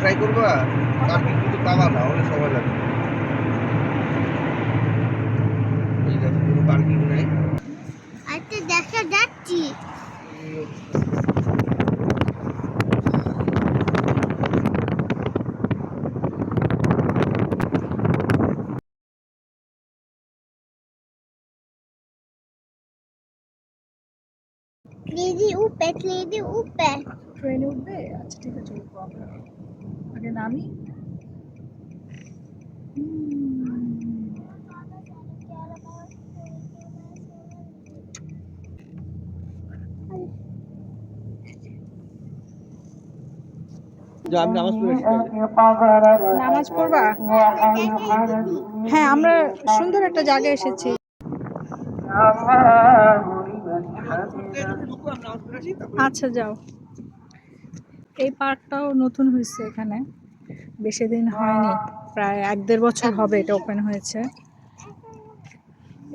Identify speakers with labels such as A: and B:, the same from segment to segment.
A: Try করবা parking কিন্তু পাবা না অনেক সময় লাগবে।
B: আচ্ছা দিদি উপে দিদি উপে
C: ট্রেনে উঠবে? আচ্ছা ঠিক আছে উঠবো আমরা আগে নামি।
A: নামাজ
C: পড়বা? হ্যাঁ আমরা সুন্দর একটা জায়গায় এসেছি। আচ্ছা যাও। এই পার্কটাও নতুন হয়েছে এখানে। বেশি দিন হয়নি, প্রায় এক দেড় বছর হবে এটা ওপেন হয়েছে।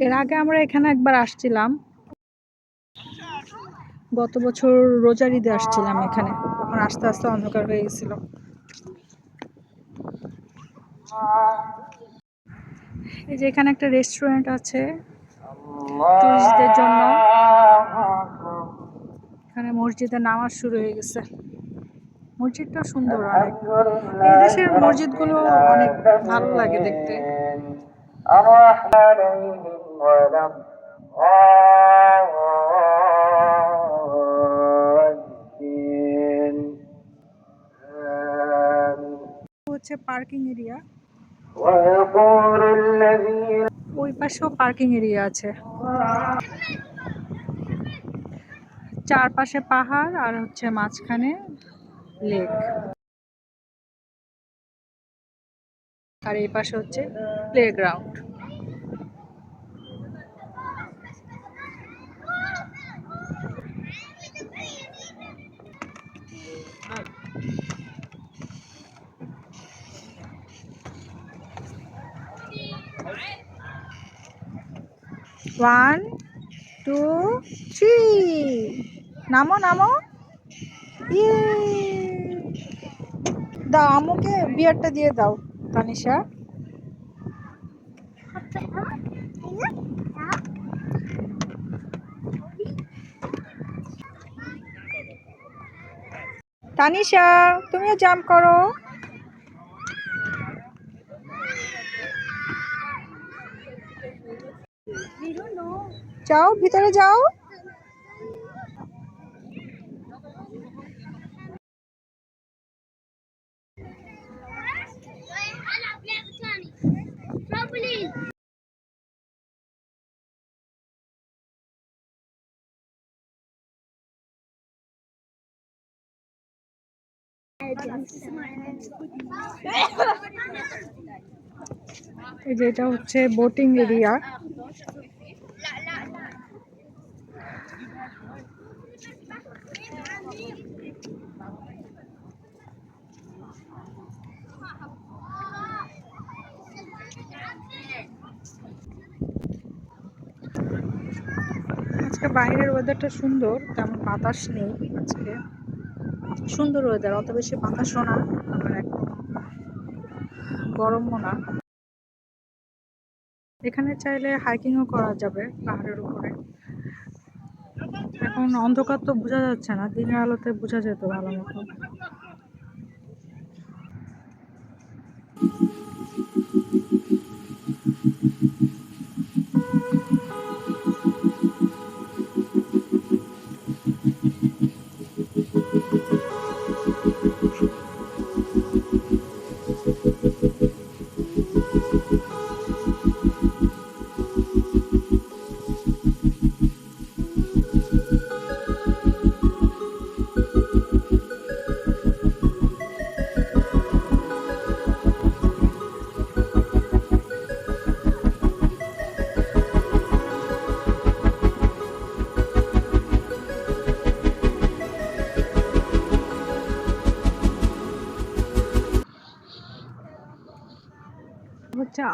C: এর আগে আমরা এখানে একবার আসছিলাম। গত বছর রোজার ঈদে আসছিলাম এখানে তখন আস্তে আস্তে অন্ধকার হয়ে গেছিল। এই যে এখানে একটা রেস্টুরেন্ট আছে টুরিস্টদের জন্য। এখানে মসজিদে নামাজ শুরু হয়ে গেছে। মসজিদটা সুন্দর অনেক। এই দেশের মসজিদগুলো অনেক ভালো লাগে দেখতে। হচ্ছে পার্কিং এরিয়া। ওই পাশেও পার্কিং এরিয়া আছে। চারপাশে পাহাড় আর হচ্ছে মাঝখানে লেক। আর এই পাশে হচ্ছে প্লেগ্রাউন্ড। ওয়ান টু থ্রি নামো নামো। ইয়ে দাও আমুকে বিয়ারটা দিয়ে দাও তানিশা। তানিশা তুমিও জাম্প করো। যাও ভিতরে যাও। এই যে এটা হচ্ছে বোটিং এরিয়া আজকে বাইরের ওয়েদারটা সুন্দর তেমন বাতাস নেই আজকে। সুন্দর ওয়েদার অত বেশি বাতাসও না, আবার এখন গরমও না। এখানে চাইলে হাইকিংও করা যাবে পাহাড়ের উপরে। এখন অন্ধকার তো বোঝা যাচ্ছে না, দিনের আলোতে বোঝা যেত ভালো মতো।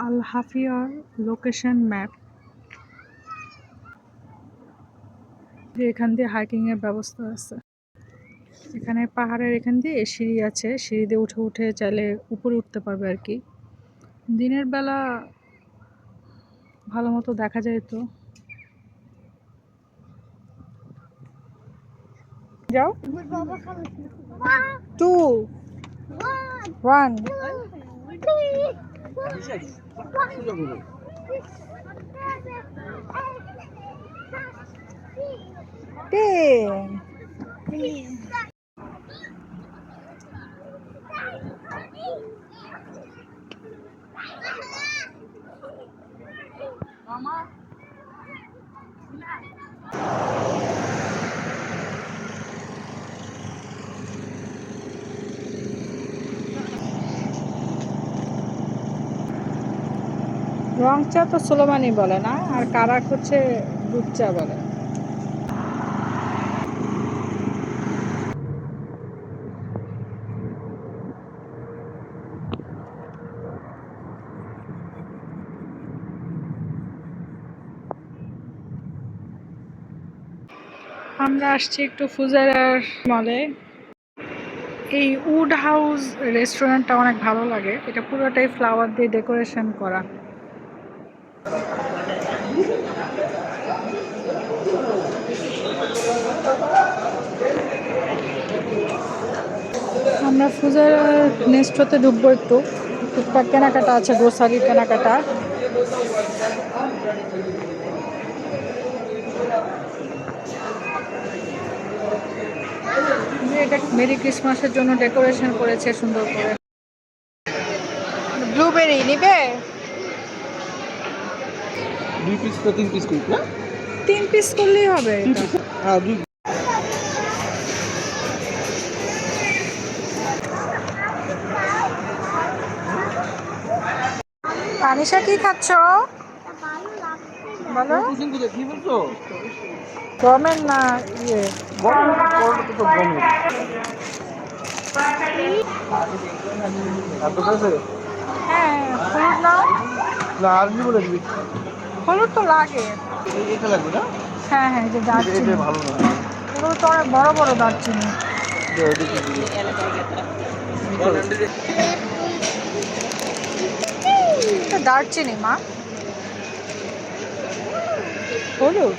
C: আল হাফিয়ার লোকেশন ম্যাপ। যে এখান দিয়ে হাইকিং এর ব্যবস্থা আছে। এখানে পাহাড়ের এখান দিয়ে সিঁড়ি আছে। সিঁড়ি দিয়ে উঠে উঠে চাইলে উপরে উঠতে পারবে আর কি। দিনের বেলা ভালো মতো দেখা যায় তো। যাও। Two one Damn. রং চা তো সোলোমানি বলে না, আর কারাক হচ্ছে দুধ চা বলে। আমরা আসছি একটু ফুজারার মলে। এই উড হাউস রেস্টুরেন্টটা অনেক ভালো লাগে, এটা পুরোটাই ফ্লাওয়ার দিয়ে ডেকোরেশন করা। আমরা ফুজার নেস্টোতে ঢুকবো একটু। টুকটাক কেনাকাটা আছে গ্রোসারি কেনাকাটা। এটা মেরি ক্রিসমাসের জন্য ডেকোরেশন করেছে সুন্দর করে। ব্লুবেরি নিবে?
A: দুই পিস তো তিন পিস করি না?
C: তিন পিস করলেই হবে।
A: হ্যাঁ দুই
C: তানিশা কি খাচ্ছ? বলো।
A: কি বলছো?
C: গমের না ইয়ে।
A: তো তো গম এত কাছে
C: হ্যাঁ হলুদ নাও
A: না আর কি বলে দিবি
C: হলুদ তো লাগে।
A: এটা লাগবে না?
C: হ্যাঁ হ্যাঁ যে দারচিনি।
A: ভালো না
C: এগুলো তো অনেক বড় বড় দারচিনি। দারচিনি মা। হলুদ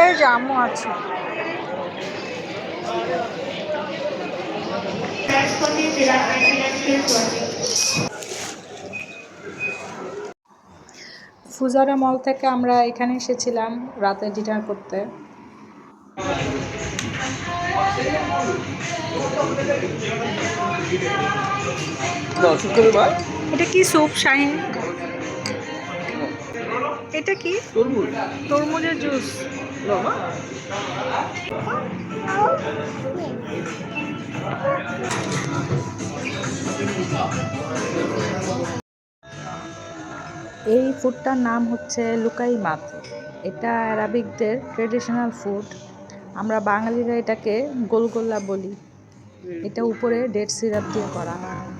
C: এই যে আম্মু আছে ফুজারা মল থেকে আমরা এখানে এসেছিলাম রাতে ডিনার করতে। এটা কি স্যুপ শাহিন? এটা কি?
A: তরমুজ
C: তরমুজের জুস। এই ফুডটার নাম হচ্ছে লুকাই মাত এটা অ্যারাবিকদের ট্রেডিশনাল ফুড আমরা বাঙালিরা এটাকে গোলগোল্লা বলি। এটা উপরে ডেট সিরাপ দিয়ে করা। হয়